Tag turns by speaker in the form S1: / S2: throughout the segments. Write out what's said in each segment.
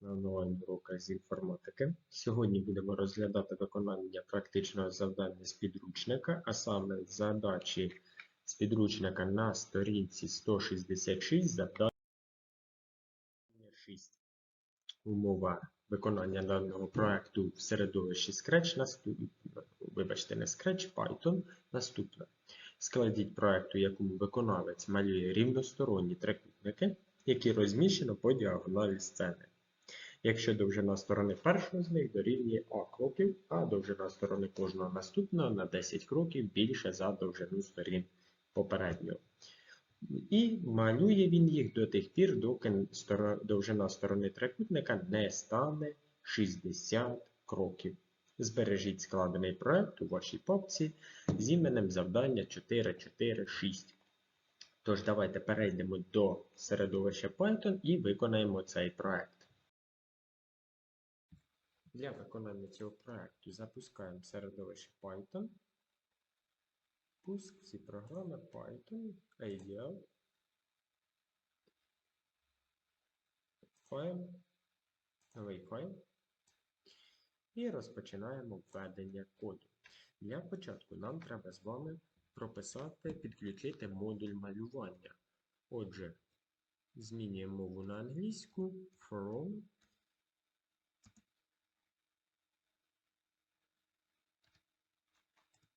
S1: на онлайн-уроках з інформатики. Сьогодні будемо розглядати виконання практичного завдання з підручника, а саме задачі з підручника на сторінці 166, завдання 6. Умова виконання даного проекту в середовищі Scratch вибачте, не Scratch, Python наступна. Складіть проекту, якому виконавець малює рівносторонні трикутники, які розміщено по діагоналі сцени. Якщо довжина сторони першого з них дорівнює А кроків, а довжина сторони кожного наступного на 10 кроків більше за довжину сторін попереднього. І малює він їх до тих пір, доки довжина сторони трикутника не стане 60 кроків. Збережіть складений проект у вашій папці з іменем завдання 446. Тож давайте перейдемо до середовища Python і виконаємо цей проект. Для виконання цього проекту запускаємо середовище Python. Пуск ці програми Python, ADL, файл, новий файл. І розпочинаємо введення коду. Для початку нам треба з вами прописати, підключити модуль малювання. Отже, змінюємо мову на англійську from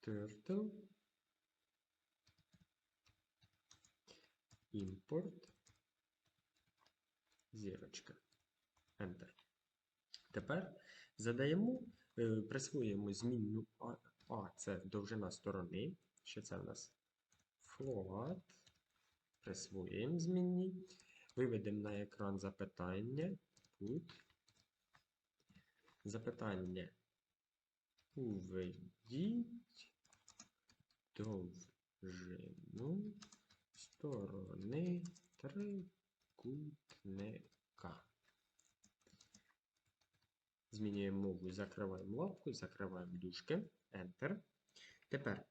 S1: turtle import зірочка. Enter. Тепер задаємо, е, присвоюємо змінну А, а це довжина сторони. Що це в нас? Float. Присвоюємо змінні. Виведемо на екран запитання. Put. Запитання. Уведіть довжину сторони трикутника. Змінюємо мову, закриваємо лапку, закриваємо дужки, Enter. Тепер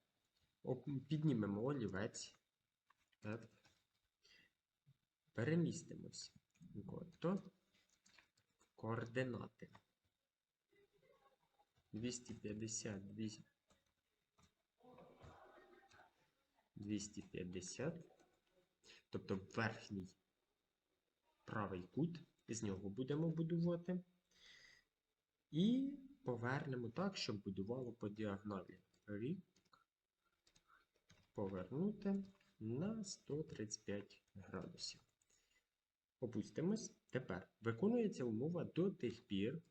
S1: піднімемо олівець. Так. Перемістимось. В координати. 250, 200, 250. Тобто верхній правий кут, з нього будемо будувати. І повернемо так, щоб будувало по діагоналі. Рік повернути на 135 градусів. Опустимось. Тепер виконується умова до тих пір,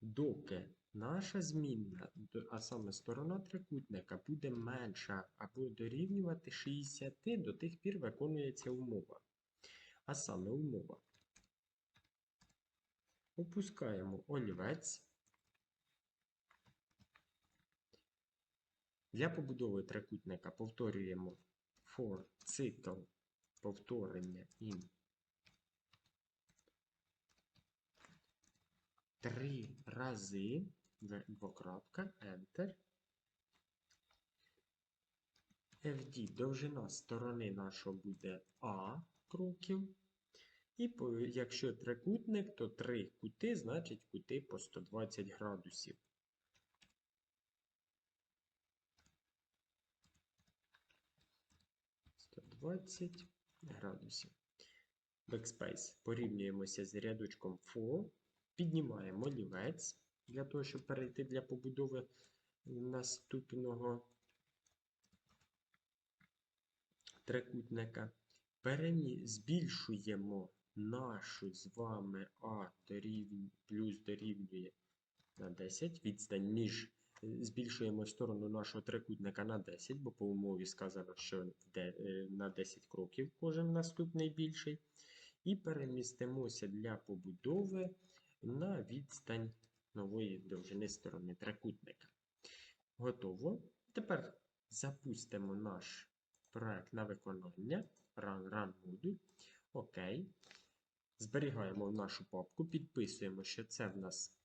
S1: доки наша змінна, а саме сторона трикутника, буде менша або дорівнювати 60, до тих пір виконується умова. А саме умова. Опускаємо олівець. Для побудови трикутника повторюємо for цикл повторення in три рази в- двокрапка Enter. FD довжина сторони нашого буде А кроків. І якщо трикутник, то три кути, значить кути по 120 градусів. – 120 градусів. Backspace. Порівнюємося з рядочком for. Піднімаємо олівець для того, щоб перейти для побудови наступного трикутника. Перемі... Збільшуємо нашу з вами А дорівнює, плюс дорівнює на 10. Відстань між е, збільшуємо сторону нашого трикутника на 10, бо по умові сказано, що е, на 10 кроків кожен наступний більший. І перемістимося для побудови на відстань нової довжини сторони трикутника. Готово. Тепер запустимо наш проект на виконання. Run, run модуль. Окей. Зберігаємо нашу папку, підписуємо, що це в нас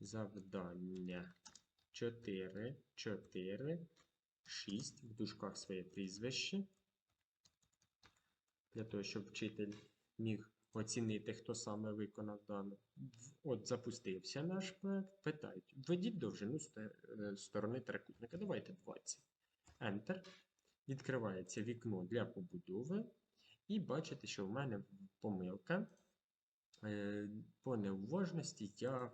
S1: завдання 4, 4, 6, в дужках своє прізвище. для того, щоб вчитель міг оцінити, хто саме виконав дане. От запустився наш проект. Питають, введіть довжину е, сторони трикутника. Давайте 20. Enter. Відкривається вікно для побудови. І бачите, що в мене помилка. Е, По неуважності я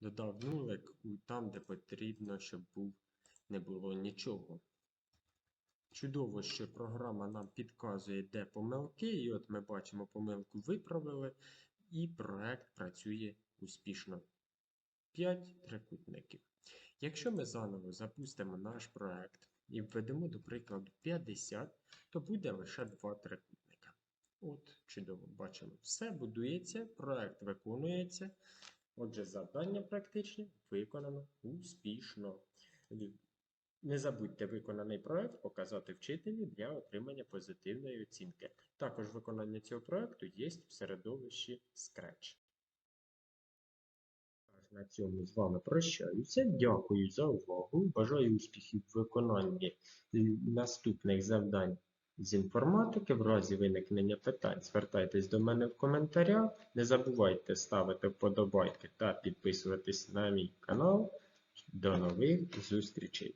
S1: додав нулик там, де потрібно, щоб був, не було нічого. Чудово, що програма нам підказує, де помилки, і от ми бачимо, помилку виправили, і проект працює успішно. 5 трикутників. Якщо ми заново запустимо наш проект і введемо, до прикладу, 50, то буде лише 2 трикутника. От, чудово, бачимо, все будується, проект виконується. Отже, завдання практичне виконано успішно. Не забудьте виконаний проект показати вчителю для отримання позитивної оцінки. Також виконання цього проекту є в середовищі Scratch. На цьому з вами прощаюся. Дякую за увагу. Бажаю успіхів в виконанні е, наступних завдань з інформатики. В разі виникнення питань звертайтесь до мене в коментарях. Не забувайте ставити вподобайки та підписуватись на мій канал. До нових зустрічей!